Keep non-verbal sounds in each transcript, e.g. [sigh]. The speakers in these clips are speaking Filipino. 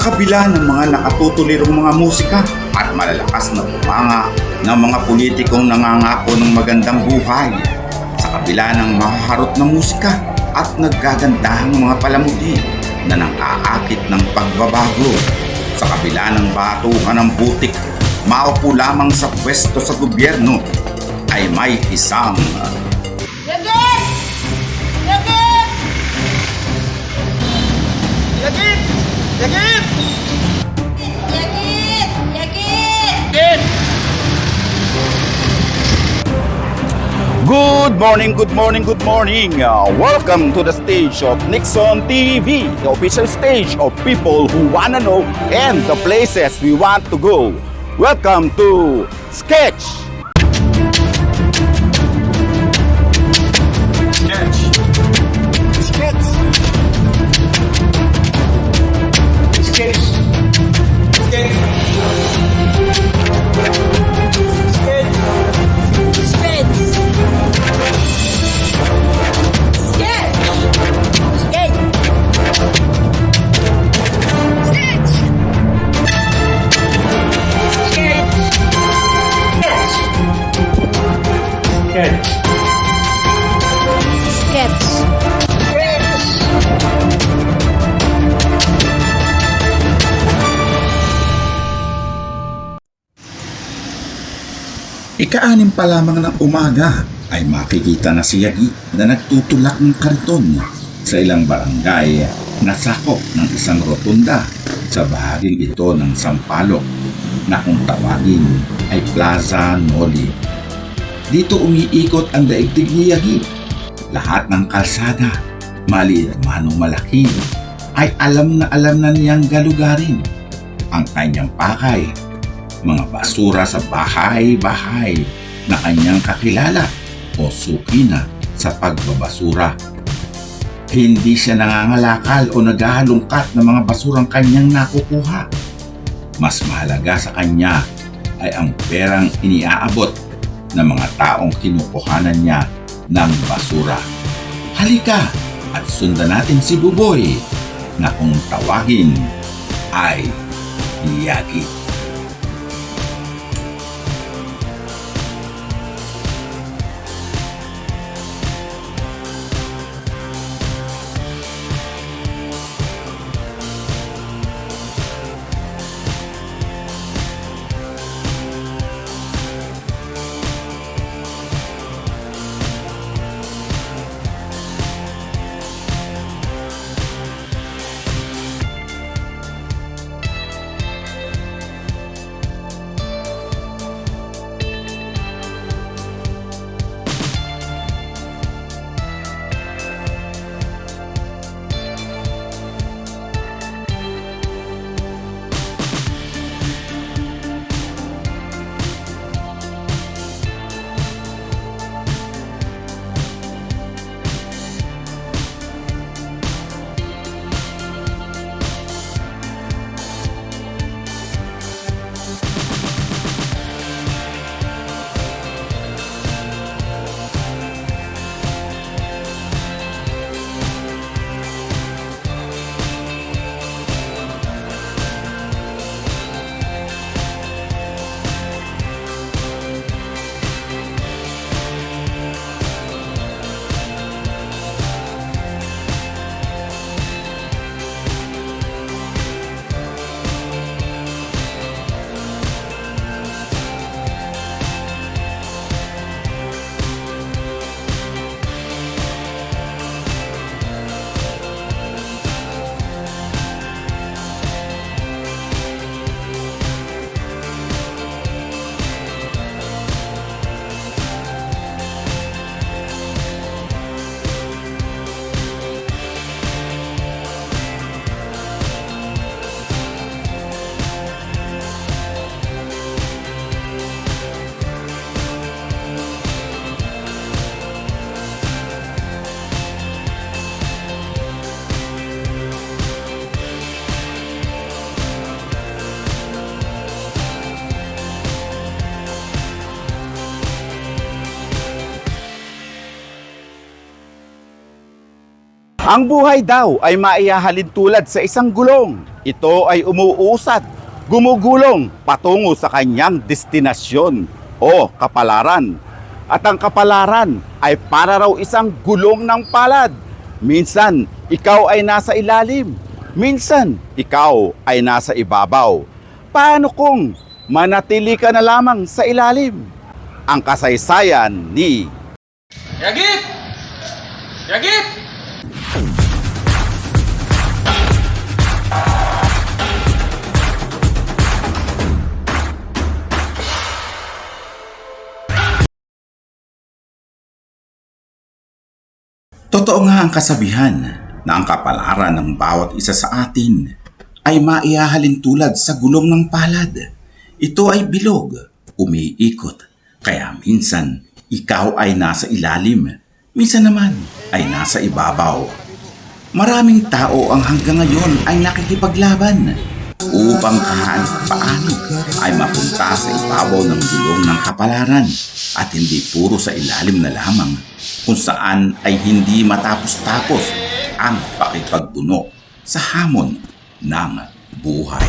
Sa kabila ng mga nakatutulirong mga musika at malalakas na bumanga ng mga politikong nangangako ng magandang buhay. Sa kabila ng mahaharot na musika at naggagandahang mga palamuti na nang-aakit ng pagbabago. Sa kabila ng batuhan ng butik, maupo lamang sa pwesto sa gobyerno ay may isang Yagit! Yagit! Yagit! Yagit! Yagit! Yagit! Yagit! Good morning, good morning, good morning. Uh, welcome to the stage of Nixon TV, the official stage of people who wanna know and the places we want to go. Welcome to. Sketch! Ikaanim pa lamang ng umaga ay makikita na si Yagi na nagtutulak ng karton sa ilang barangay na sakop ng isang rotunda sa bahaging ito ng Sampaloc na kung tawagin ay Plaza Noli. Dito umiikot ang daigdig ni Yagi. Lahat ng kalsada, maliit man o malaki, ay alam na alam na niyang galugarin. Ang kanyang pakay mga basura sa bahay-bahay na kanyang kakilala o suki na sa pagbabasura. Hindi siya nangangalakal o naghahalungkat ng mga basurang kanyang nakukuha. Mas mahalaga sa kanya ay ang perang iniaabot ng mga taong kinukuhanan niya ng basura. Halika at sundan natin si Buboy na kung tawagin ay Yagi. Ang buhay daw ay maihahalin tulad sa isang gulong. Ito ay umuusad, gumugulong patungo sa kanyang destinasyon o kapalaran. At ang kapalaran ay para raw isang gulong ng palad. Minsan, ikaw ay nasa ilalim. Minsan, ikaw ay nasa ibabaw. Paano kung manatili ka na lamang sa ilalim? Ang kasaysayan ni Yagit! Yagit! Nga ang kasabihan na ang kapalaran ng bawat isa sa atin ay maihahalin tulad sa gulong ng palad. Ito ay bilog, umiikot, kaya minsan ikaw ay nasa ilalim, minsan naman ay nasa ibabaw. Maraming tao ang hanggang ngayon ay nakikipaglaban upang kahit paano ay mapunta sa ibabaw ng gulong ng kapalaran at hindi puro sa ilalim na lamang kung saan ay hindi matapos-tapos ang pakipagbuno sa hamon ng buhay.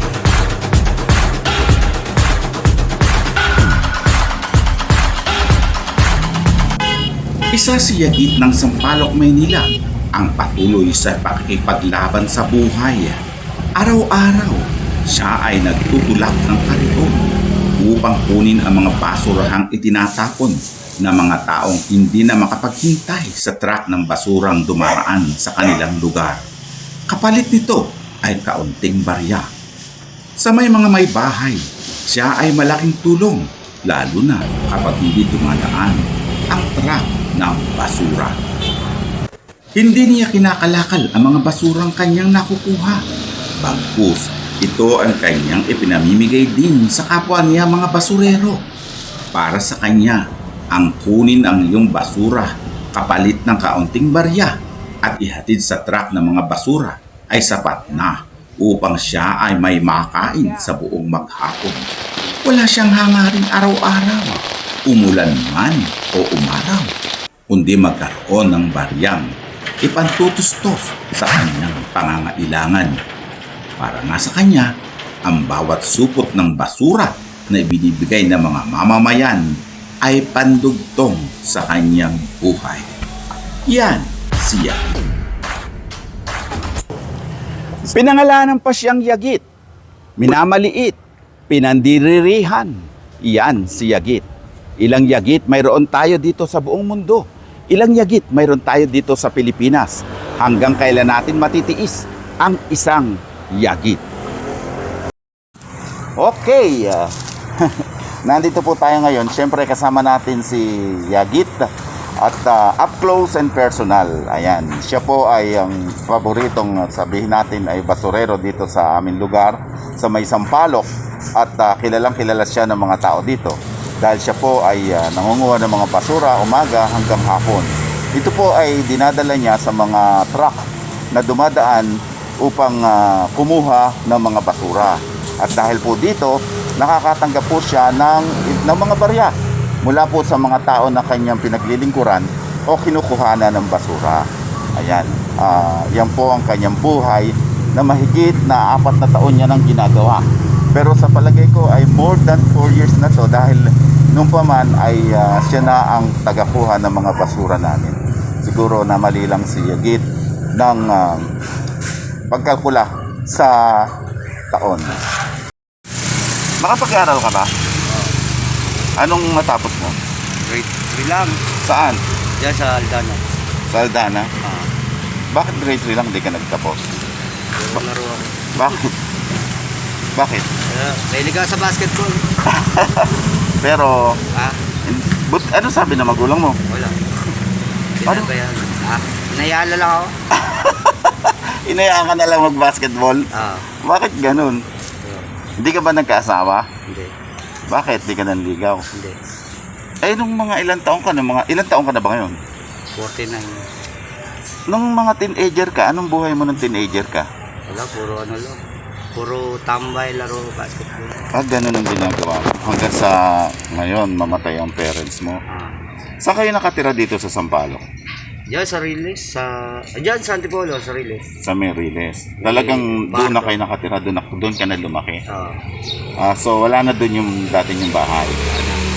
Isa si Yagit ng Sampaloc, Maynila ang patuloy sa pakikipaglaban sa buhay. Araw-araw, siya ay nagtutulak ng kariton upang kunin ang mga basurahang itinatapon ng mga taong hindi na makapaghintay sa truck ng basurang dumaraan sa kanilang lugar. Kapalit nito ay kaunting barya. Sa may mga may bahay, siya ay malaking tulong lalo na kapag hindi dumadaan ang truck ng basura. Hindi niya kinakalakal ang mga basurang kanyang nakukuha. Bagkus, ito ang kanyang ipinamimigay din sa kapwa niya mga basurero. Para sa kanya, ang kunin ang iyong basura kapalit ng kaunting barya at ihatid sa truck ng mga basura ay sapat na upang siya ay may makain sa buong maghapon. Wala siyang hangarin araw-araw, umulan man o umaraw, kundi magkaroon ng baryang ipantutustos sa kanyang pangangailangan. Para nga sa kanya, ang bawat supot ng basura na ibinibigay ng mga mamamayan ay pandugtong sa kanyang buhay. Yan siya. Pinangalanan pa siyang Yagit. Minamaliit. Pinandiririhan. Yan si Yagit. Ilang Yagit mayroon tayo dito sa buong mundo. Ilang Yagit mayroon tayo dito sa Pilipinas. Hanggang kailan natin matitiis ang isang Yagit. Okay. ah, [laughs] Nandito po tayo ngayon. Siyempre kasama natin si Yagit at ah, up close and personal. Ayan, siya po ay ang paboritong ah, sabihin natin ay basurero dito sa aming lugar sa May Sampaloc at ah, kilalang kilala siya ng mga tao dito dahil siya po ay ah, nangunguha ng mga basura umaga hanggang hapon. Ito po ay dinadala niya sa mga truck na dumadaan upang ah, kumuha ng mga basura. At dahil po dito, nakakatanggap po siya ng, ng mga barya mula po sa mga tao na kanyang pinaglilingkuran o kinukuhanan ng basura. Ayan, ah, yan po ang kanyang buhay na mahigit na apat na taon niya nang ginagawa. Pero sa palagay ko ay more than 4 years na to dahil nung pa man ay ah, siya na ang tagakuha ng mga basura namin. Siguro na mali lang si Yagit ng ah, pagkalkula sa taon. Nakapag-aral ka ba? Anong natapos mo? Grade 3 lang. Saan? Diyan sa Aldana. Sa Aldana? Ah, Bakit grade 3 lang hindi ka nagtapos? pero laro ako. Bakit? Bakit? Mahilig ako sa basketball. [laughs] Pero, Ah, but, ano sabi ng magulang mo? wala. Ano? Pinabayaan. Ah, nayala lang ako. [laughs] Inayaan ka na lang mag-basketball? Ah, Bakit ganun? Hindi ka ba nagkaasawa? hindi. Bakit? Hindi ka nanligaw? Hindi. Eh, nung mga ilang taong ka na, mga ilang taong ka na ba ngayon? 49. Nung mga teenager ka, anong buhay mo nung teenager ka? Wala, puro ano lang. Puro tambay, laro, basketball. Ah, ganun ang ginagawa mo. Hanggang sa ngayon, mamatay ang parents mo. Ah, Saan kayo nakatira dito sa Sampaloc? Diyan sa Riles, sa... Diyan sa Antipolo, sa Riles. Sa Meriles. Talagang doon na kayo nakatira, doon, na, doon ka na lumaki. Oo. Ah, so wala na doon yung dati yung bahay.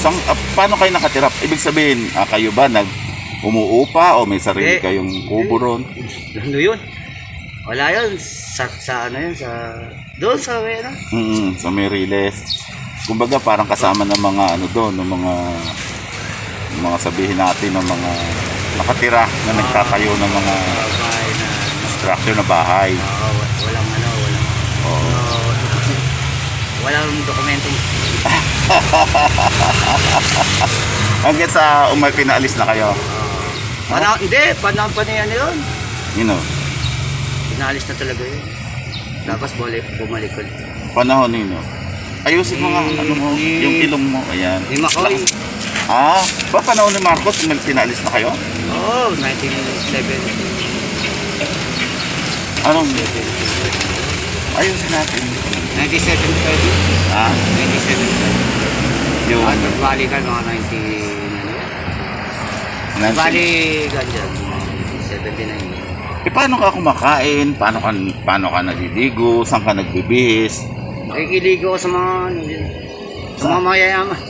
So, ah, paano kayo nakatira? Ibig sabihin, ah, kayo ba nag umuupa o may sarili Hindi. kayong kubo ron? [laughs] ano yun? Wala yun. Sa, sa ano yun, sa... Doon sa, ano? Mm, sa Meriles. Kumbaga parang kasama ng mga ano doon, ng mga mga sabihin natin ng mga nakatira na nagtatayo ng mga na... structure na bahay. Oo, wa- walang ano, walang... Oo. walang dokumento. [laughs] Hanggang sa umay pinaalis na kayo. Pana, hindi, panahon pa niya ano yun. You know, Pinalis na talaga yun. Tapos balik, bumalik ulit. panahon nino. Ayusin mo nga ano mo, yung ilong mo. Ayan. Ni Makoy. Ah, ba panahon ni Marcos may pinaalis na kayo? Oh, 1970. Anong ayusin natin? 1970. Ah, 1970. yung Ah, nagbalikan mga 90... ano yan? Nancy. Balikan dyan, mga 79. Eh, paano ka kumakain? Paano ka, paano ka naliligo? Saan ka nagbibihis? Nakikiligo ko sa mga... ano Sa mga mayayaman.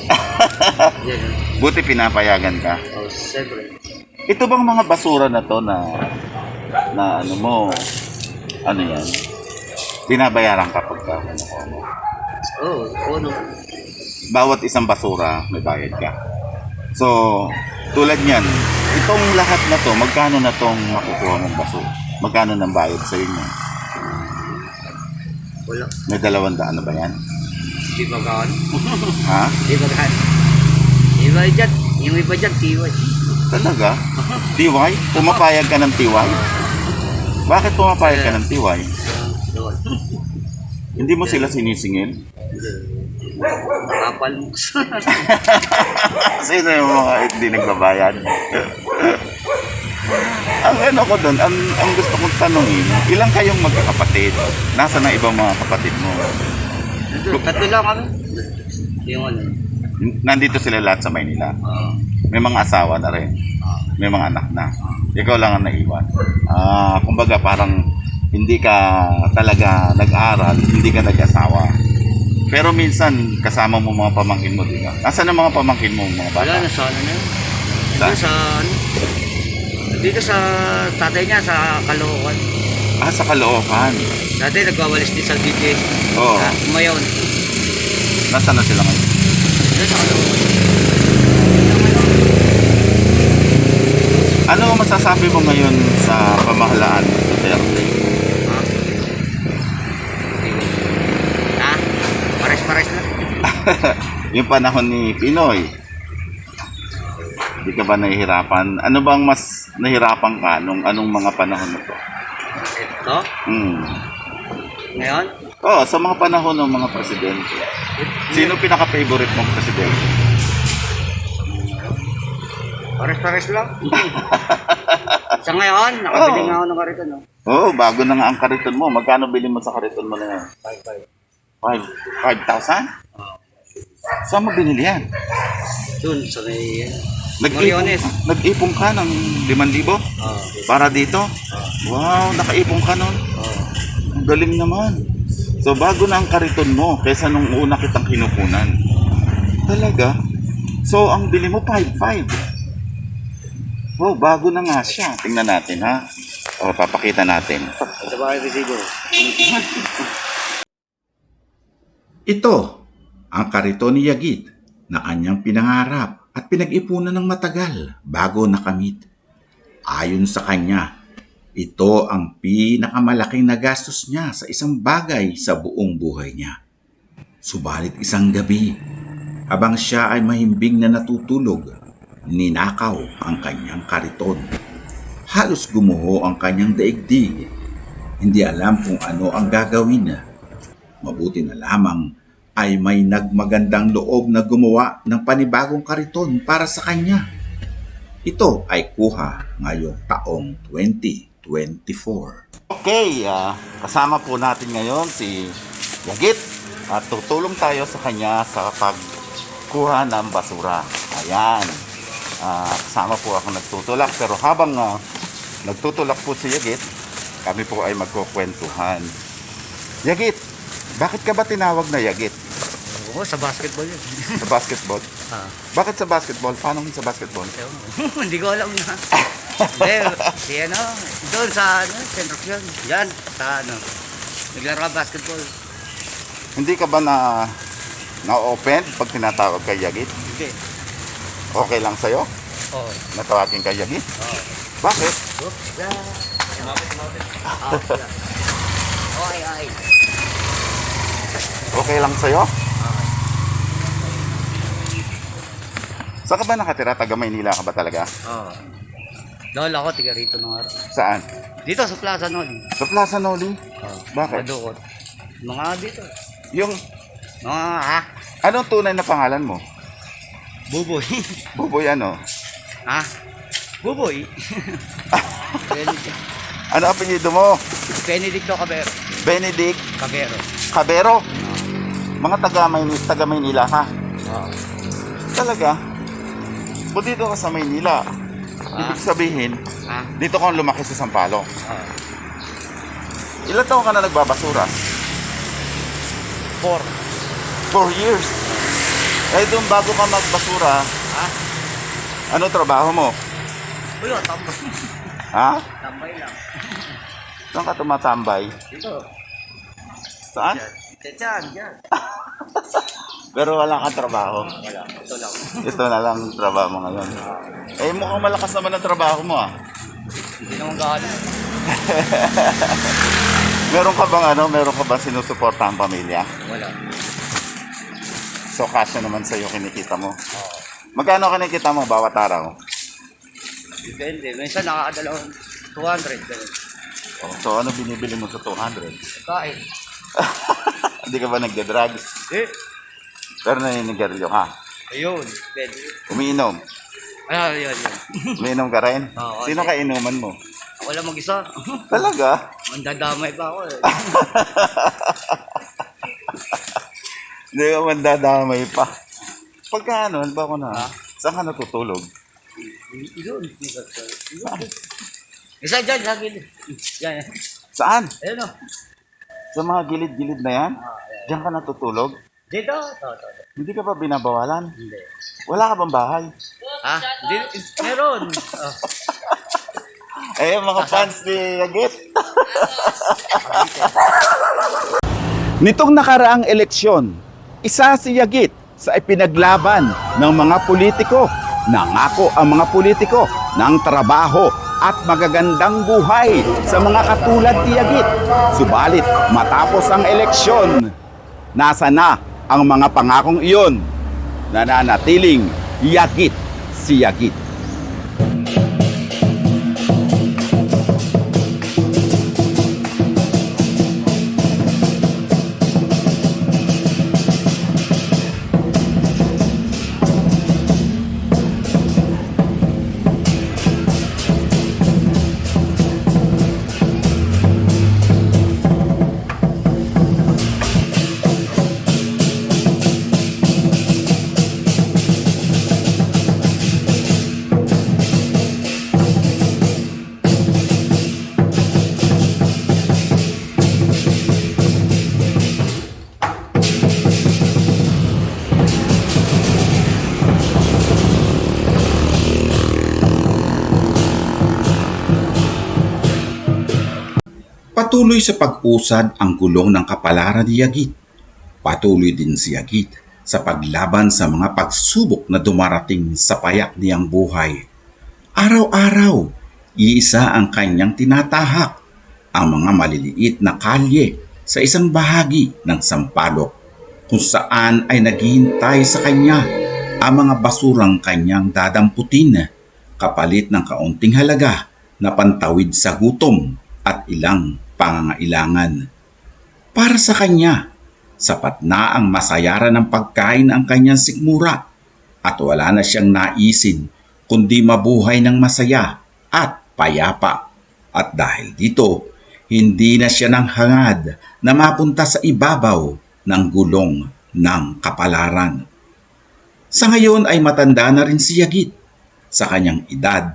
[laughs] Buti pinapayagan ka. Oh, siyempre. Ito bang mga basura na to na na ano mo ano yan? Binabayaran ka pagka kinukuha mo. Oo, oh, ano. Bawat isang basura may bayad ka. So, tulad niyan, itong lahat na to, magkano na tong makukuha mong basura? Magkano nang bayad sa inyo? Wala. May dalawang daan na ba yan? Di ba gaan? Ha? Di ba gaan? Iba dyan. Yung iba dyan, tiway. Talaga? TY? Pumapayag ka ng TY? Bakit pumapayag ka ng? Doon. Hindi mo sila sinisingil? Kapal mo. [laughs] Sino yung mga hindi nagbabayad? ang ano ko doon, ang, ang gusto kong tanongin, ilang kayong magkakapatid? Nasa na ibang mga kapatid mo? Tatlo lang kami. Yung ano. Nandito sila lahat sa Maynila. Oo. May mga asawa na rin. May mga anak na. Ikaw lang ang naiwan. Ah, kumbaga parang hindi ka talaga nag-aral, hindi ka nag-asawa. Pero minsan kasama mo mga pamangkin mo, di ba? Nasaan ang mga pamangkin mo, mga bata? Wala na sa ano na yun. Sa- Dito sa ano. Dito sa tatay niya sa Caloocan. Ah, sa Caloocan. Dati nagwawalis din sa BTS. Oo. Ah, umayaw. Nasaan na sila ngayon? Ano ang masasabi mo ngayon sa pamahalaan ng Duterte? Ha? Pares-pares na. [laughs] Yung panahon ni Pinoy, di ka ba nahihirapan? Ano bang mas nahirapan ka nung anong mga panahon na to? Ito? Hmm. Ngayon? Oo, sa mga panahon ng mga presidente. Sino pinaka-favorite mong presidente? Pares-pares lang. [laughs] sa ngayon, nakabili Oo. nga ako ng karito, no? Oo, bago na nga ang kariton mo. Magkano bili mo sa kariton mo na yan? 5 5,000? Saan mo binili yan? Doon, sa may... Nag-ipon, nag-ipon ka ng 5,000 Oo. para dito? Wow, nakaipon ka nun. Oo. Ang galing naman. So, bago na ang kariton mo kaysa nung una kitang kinukunan. Talaga? So, ang bili mo 5-5. Wow, bago na nga siya. Tingnan natin, ha? O, papakita natin. Ito ba? Ito, ang kariton ni Yagit na anyang pinangarap at pinag-ipunan ng matagal bago nakamit. Ayon sa kanya, ito ang pinakamalaking nagastos niya sa isang bagay sa buong buhay niya. Subalit isang gabi, habang siya ay mahimbing na natutulog, ninakaw ang kanyang kariton. Halos gumuho ang kanyang daigdig. Hindi alam kung ano ang gagawin Mabuti na lamang ay may nagmagandang loob na gumawa ng panibagong kariton para sa kanya. Ito ay kuha ngayong taong 2024. Okay, ah, kasama po natin ngayon si Yagit at tutulong tayo sa kanya sa pagkuha ng basura. Ayan. Ah, kasama po ako nagtutulak pero habang ah, nagtutulak po si Yagit. Kami po ay magkukwentuhan. Yagit, bakit ka ba tinawag na Yagit? Oo, sa basketball yun. Sa basketball? ah, Bakit sa basketball? Paano sa basketball? [laughs] Hindi ko alam na. [laughs] Hindi, si ano, doon sa ano, Centro yun. Yan, sa ano, naglaro ka basketball. Hindi ka ba na na-open pag tinatawag kay Yagit? Hindi. Okay lang sa'yo? Oo. Natawagin kay Yagit? Oo. Bakit? Oops, yeah. Ah, wala. Okay, okay. Okay lang sa'yo? Saan ka ba nakatira? Taga Maynila ka ba talaga? Oo. Dahil ako, tiga rito nung araw. Saan? Dito sa plaza noon. Sa Plaza Noli? Oo. Bakit? Madukot. Mga dito. Yung, Mga, ha? anong tunay na pangalan mo? Buboy. [laughs] Buboy ano? ha? Buboy. [laughs] Benedict. Ano apelyido mo? Benedicto Cabero. Benedict Cabero. Cabero. Mga taga Maynila, taga Maynila ka. Oo. Talaga? Buti dito ka sa Maynila. Ibig sabihin, Ha? dito ka lumaki sa Sampaloc. Oo. Ilan taon ka na nagbabasura? Four. Four years. Eh doon bago ka magbasura, Ha? ano trabaho mo? Wala, tambay. Ha? tambay lang. Saan ka tumatambay? Dito. Saan? Diyan, diyan. [laughs] Pero wala kang trabaho. Wala. Ito lang. Ito na lang ang trabaho mo ngayon. Eh mukhang malakas naman ang trabaho mo ah. Hindi naman gaano. [laughs] Meron ka bang ano, meron ka bang sinusuporta ang pamilya? Wala. So kasya naman sa iyo kinikita mo. Magkano kinikita mo bawat araw? Depende. Minsan nakakadalawang 200. Ganun. Oh, so ano binibili mo sa 200? Kain. [laughs] Hindi ka ba nagde-drugs? Eh. Pero naninigarilyo ka. Ayun. Pwede. Umiinom. Ay, ayun, ayun. Umiinom ka rin? Oo, Sino ka inuman mo? Ako lang mag-isa. Talaga? Mandadamay pa ako eh. [laughs] Hindi ka man dadamay pa. Pagka ano, ba ko na, saan ka natutulog? Yun. Isa dyan, sa gilid. Yan. yan. Saan? Ayun o. Sa mga gilid-gilid na yan? Ah. Diyan ka natutulog? Dito. Ito, ito, ito. Hindi ka ba binabawalan? Hindi. Wala ka bang bahay? Ha? Di, meron. Oh. [laughs] Eh, mga fans ni Agit. [laughs] Nitong nakaraang eleksyon, isa si Yagit sa ipinaglaban ng mga politiko. Nangako ang mga politiko ng trabaho at magagandang buhay sa mga katulad ni Yagit. Subalit, matapos ang eleksyon, nasa na ang mga pangakong iyon? Nananatiling Yagit si Yagit. Patuloy sa pag-usad ang gulong ng kapalaran ni Yagit. Patuloy din si Yagit sa paglaban sa mga pagsubok na dumarating sa payak niyang buhay. Araw-araw, iisa ang kanyang tinatahak, ang mga maliliit na kalye sa isang bahagi ng Sampaloc kung saan ay naghihintay sa kanya ang mga basurang kanyang dadamputin kapalit ng kaunting halaga na pantawid sa gutom at ilang pangangailangan. Para sa kanya, sapat na ang masayaran ng pagkain ang kanyang sikmura at wala na siyang naisin kundi mabuhay ng masaya at payapa. At dahil dito, hindi na siya nang hangad na mapunta sa ibabaw ng gulong ng kapalaran. Sa ngayon ay matanda na rin si Yagit. Sa kanyang edad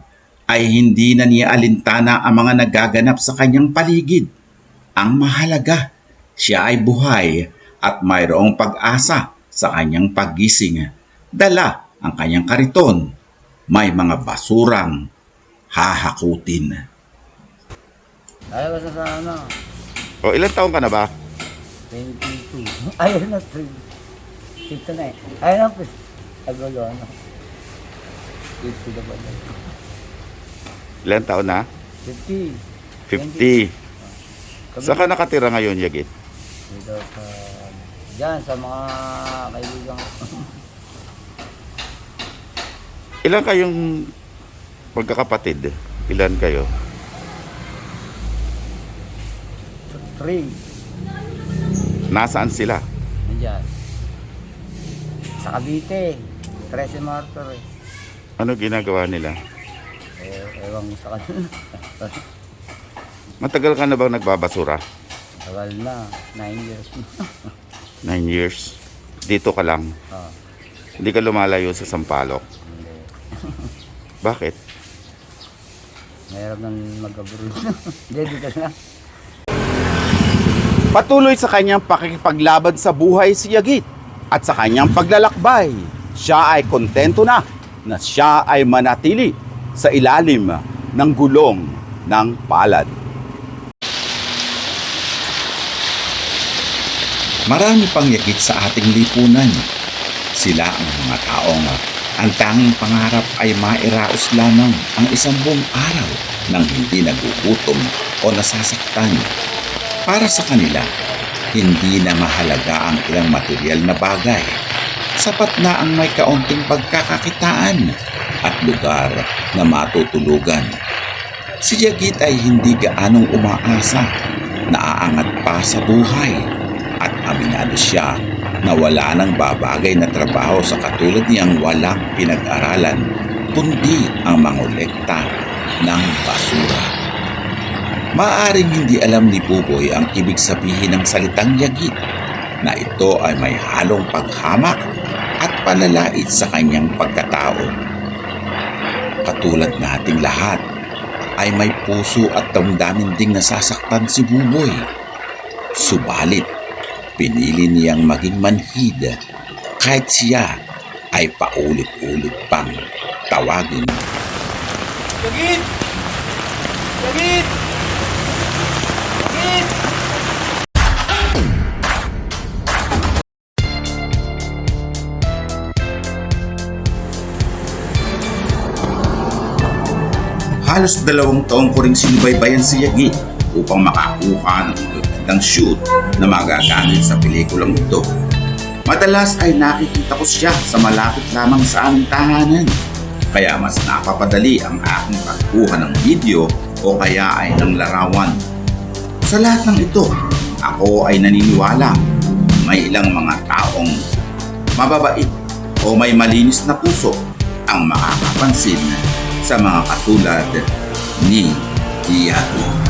ay hindi na niya alintana ang mga nagaganap sa kanyang paligid. Ang mahalaga, siya ay buhay at mayroong pag-asa sa kanyang paggising. Dala ang kanyang kariton. May mga basurang hahakutin. Ayaw sa sa ano, O, ilang taon ka na ba? 22. [laughs] Ayun na, 3. Dito na eh. Ayun na, pis. Agulo, ano. Dito na ba na? Ilang taon na? 50. 50. Kami- Saan ka nakatira ngayon, Yagit? Dito sa... Diyan, sa mga kaibigan ko. Ilan kayong magkakapatid? Ilan kayo? 3. Nasaan sila? Nandiyan. Sa Cavite. 13 Martor eh. Ano ginagawa nila? Eh, ewan sa kanila. [laughs] Matagal ka na bang nagbabasura? Tagal na. 9 years na. [laughs] Nine years. Dito ka lang. Ah, Hindi ka lumalayo sa Sampaloc. hindi. [laughs] Bakit? Mahirap nang mag-abroad. [laughs] Hindi, dito na. Patuloy sa kanyang pakikipaglaban sa buhay si Yagit at sa kanyang paglalakbay. Siya ay kontento na na siya ay manatili sa ilalim ng gulong ng palad. Marami pang yagit sa ating lipunan. Sila ang mga taong ang tanging pangarap ay mairaos lamang ang isang buong araw nang hindi nagugutom o nasasaktan. Para sa kanila, hindi na mahalaga ang ilang material na bagay. Sapat na ang may kaunting pagkakakitaan at lugar na matutulugan. Si Jagit ay hindi gaanong umaasa na aangat pa sa buhay at aminado siya na wala nang babagay na trabaho sa katulad niyang walang pinag-aralan kundi ang mangolekta ng basura. Maaring hindi alam ni Buboy ang ibig sabihin ng salitang yagit na ito ay may halong paghamak at palalait sa kanyang pagkatao. Katulad nating lahat ay may puso at damdamin ding nasasaktan si Buboy. Subalit, pinili niyang maging manhid kahit siya ay paulit-ulit pang tawagin Yagit! Yagit! Yagit! Halos dalawang taon ko ring sinubaybayan si Yagi upang makakuha ng magagandang shoot na magagamit sa pelikulang ito. Madalas ay nakikita ko siya sa malapit lamang sa aming tahanan. Kaya mas napapadali ang aking pagkuha ng video o kaya ay ng larawan. Sa lahat ng ito, ako ay naniniwala may ilang mga taong mababait o may malinis na puso ang makakapansin sa mga katulad ni Yagi.